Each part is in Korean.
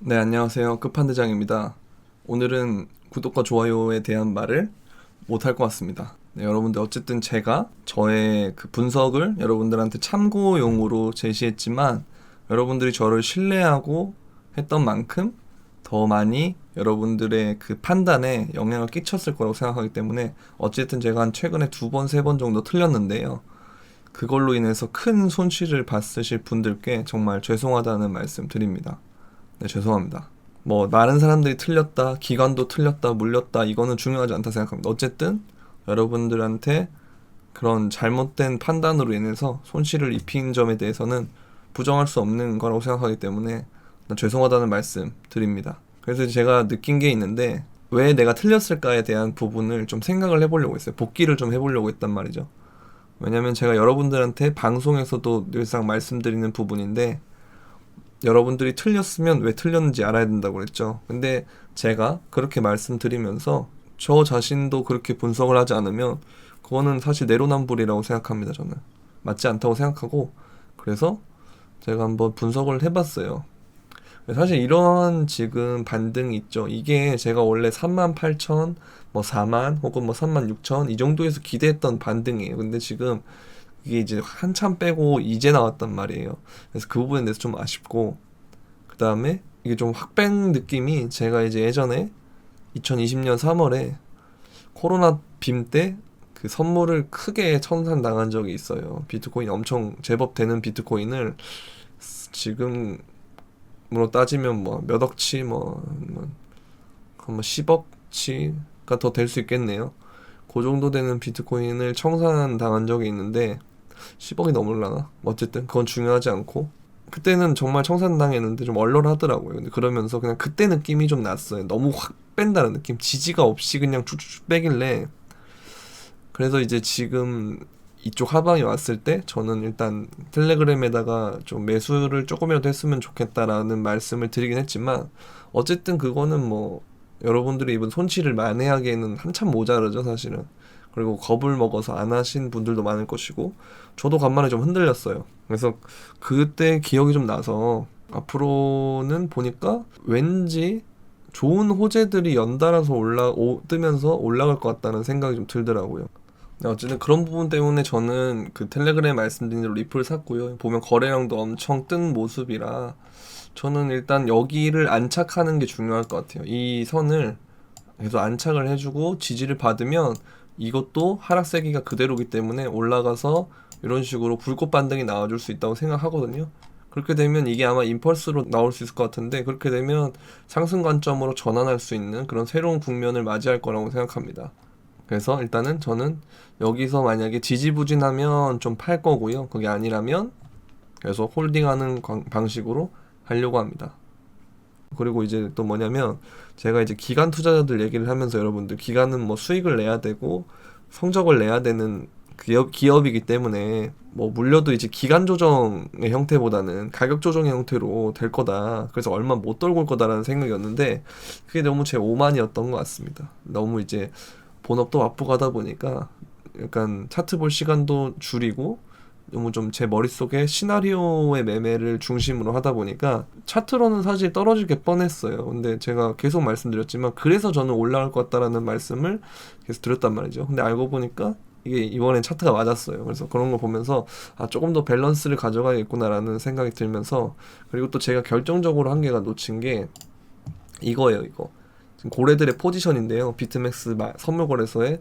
네, 안녕하세요. 끝판대장입니다. 오늘은 구독과 좋아요에 대한 말을 못할 것 같습니다. 네, 여러분들 어쨌든 제가 저의 그 분석을 여러분들한테 참고용으로 제시했지만 여러분들이 저를 신뢰하고 했던 만큼 더 많이 여러분들의 그 판단에 영향을 끼쳤을 거라고 생각하기 때문에 어쨌든 제가 한 최근에 두 번, 세 번 정도 틀렸는데요. 그걸로 인해서 큰 손실을 봤으실 분들께 정말 죄송하다는 말씀 드립니다. 네, 죄송합니다. 뭐 많은 사람들이 틀렸다, 기관도 틀렸다, 물렸다 이거는 중요하지 않다 생각합니다. 어쨌든 여러분들한테 그런 잘못된 판단으로 인해서 손실을 입힌 점에 대해서는 부정할 수 없는 거라고 생각하기 때문에 죄송하다는 말씀 드립니다. 그래서 제가 느낀 게 있는데 왜 내가 틀렸을까에 대한 부분을 좀 생각을 해보려고 했어요. 복귀를 좀 해보려고 했단 말이죠. 왜냐면 제가 여러분들한테 방송에서도 늘상 말씀드리는 부분인데 여러분들이 틀렸으면 왜 틀렸는지 알아야 된다고 그랬죠. 근데 제가 그렇게 말씀드리면서 저 자신도 그렇게 분석을 하지 않으면 그거는 사실 내로남불이라고 생각합니다. 저는 맞지 않다고 생각하고 그래서 제가 한번 분석을 해봤어요. 사실 이런 지금 반등이 있죠. 이게 제가 원래 3만 8천, 뭐 4만 혹은 뭐 3만 6천 이 정도에서 기대했던 반등이에요. 근데 지금 이게 이제 한참 빼고 이제 나왔단 말이에요. 그래서 그 부분에 대해서 좀 아쉽고 그 다음에 이게 좀 확 뺀 느낌이 제가 이제 예전에 2020년 3월에 코로나 빔 때 그 선물을 크게 청산 당한 적이 있어요. 비트코인 엄청 제법 되는 비트코인을 지금으로 따지면 뭐 몇 억치 뭐, 뭐, 뭐 10억치가 더 될 수 있겠네요. 그 정도 되는 비트코인을 청산 당한 적이 있는데 10억이 넘을라나? 어쨌든 그건 중요하지 않고 그때는 정말 청산당했는데 좀 얼얼하더라고요. 근데 그러면서 그냥 그때 느낌이 좀 났어요. 너무 확 뺀다는 느낌, 지지가 없이 그냥 쭉쭉 빼길래 그래서 이제 지금 이쪽 하방이 왔을 때 저는 일단 텔레그램에다가 좀 매수를 조금이라도 했으면 좋겠다라는 말씀을 드리긴 했지만 어쨌든 그거는 뭐 여러분들이 입은 손실을 만회하기에는 한참 모자르죠 사실은 그리고 겁을 먹어서 안 하신 분들도 많을 것이고 저도 간만에 좀 흔들렸어요. 그래서 그때 기억이 좀 나서 앞으로는 보니까 왠지 좋은 호재들이 연달아서 올라 오, 뜨면서 올라갈 것 같다는 생각이 좀 들더라고요. 어쨌든 그런 부분 때문에 저는 그 텔레그램 말씀드린 대로 리플 샀고요. 보면 거래량도 엄청 뜬 모습이라 저는 일단 여기를 안착하는 게 중요할 것 같아요. 이 선을 계속 안착을 해주고 지지를 받으면 이것도 하락세기가 그대로기 때문에 올라가서 이런 식으로 불꽃 반등이 나와줄 수 있다고 생각하거든요. 그렇게 되면 이게 아마 임펄스로 나올 수 있을 것 같은데 그렇게 되면 상승 관점으로 전환할 수 있는 그런 새로운 국면을 맞이할 거라고 생각합니다. 그래서 일단은 저는 여기서 만약에 지지부진하면 좀 팔 거고요. 그게 아니라면 계속 홀딩하는 방식으로 하려고 합니다. 그리고 이제 또 뭐냐면 제가 이제 기간 투자자들 얘기를 하면서 여러분들 기간은 뭐 수익을 내야 되고 성적을 내야 되는 기업, 기업이기 때문에 뭐 물려도 이제 기간 조정의 형태보다는 가격 조정의 형태로 될 거다. 그래서 얼마 못올 거다라는 생각이었는데 그게 너무 제 오만이었던 것 같습니다. 너무 이제 본업도 바쁘고 하다 보니까 약간 차트 볼 시간도 줄이고 너무 좀 제 머릿속에 시나리오의 매매를 중심으로 하다 보니까 차트로는 사실 떨어질 게 뻔했어요. 근데 제가 계속 말씀드렸지만 그래서 저는 올라갈 것 같다라는 말씀을 계속 드렸단 말이죠. 근데 알고 보니까 이게 이번엔 차트가 맞았어요. 그래서 그런 거 보면서 아 조금 더 밸런스를 가져가야겠구나라는 생각이 들면서 그리고 또 제가 결정적으로 한 개가 놓친 게 이거예요. 이거 지금 고래들의 포지션인데요. 비트맥스 선물 거래소에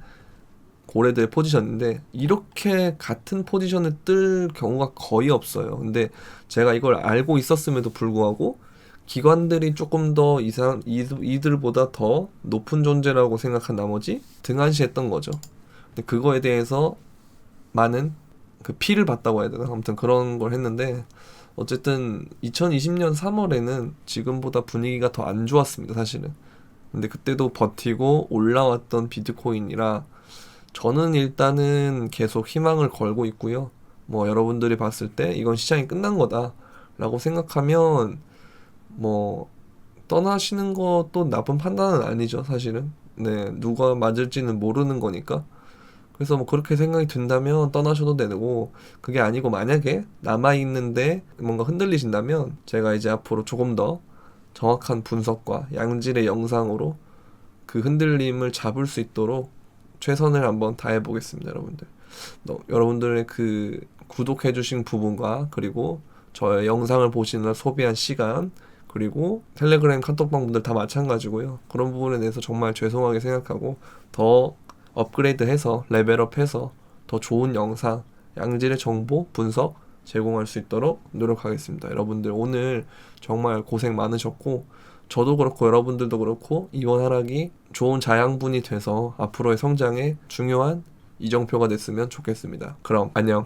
고래들의 포지션인데 이렇게 같은 포지션을 뜰 경우가 거의 없어요. 근데 제가 이걸 알고 있었음에도 불구하고 기관들이 조금 더 이상 이들보다 더 높은 존재라고 생각한 나머지 등한시했던 거죠. 근데 그거에 대해서 많은 그 피를 봤다고 해야 되나 아무튼 그런 걸 했는데 어쨌든 2020년 3월에는 지금보다 분위기가 더 안 좋았습니다 사실은. 근데 그때도 버티고 올라왔던 비트코인이라 저는 일단은 계속 희망을 걸고 있고요. 뭐 여러분들이 봤을 때 이건 시장이 끝난 거다라고 생각하면 뭐 떠나시는 것도 나쁜 판단은 아니죠, 사실은. 네, 누가 맞을지는 모르는 거니까. 그래서 뭐 그렇게 생각이 든다면 떠나셔도 되고 그게 아니고 만약에 남아 있는데 뭔가 흔들리신다면 제가 이제 앞으로 조금 더 정확한 분석과 양질의 영상으로 그 흔들림을 잡을 수 있도록 최선을 한번 다해 보겠습니다, 여러분들. 너- 여러분들의 그 구독해 주신 부분과 그리고 저의 영상을 보시느라 소비한 시간 그리고 텔레그램 카톡방 분들 다 마찬가지고요. 그런 부분에 대해서 정말 죄송하게 생각하고 더 업그레이드해서 레벨업해서 더 좋은 영상, 양질의 정보, 분석 제공할 수 있도록 노력하겠습니다. 여러분들 오늘 정말 고생 많으셨고 저도 그렇고 여러분들도 그렇고 이번 하락이 좋은 자양분이 돼서 앞으로의 성장에 중요한 이정표가 됐으면 좋겠습니다. 그럼 안녕.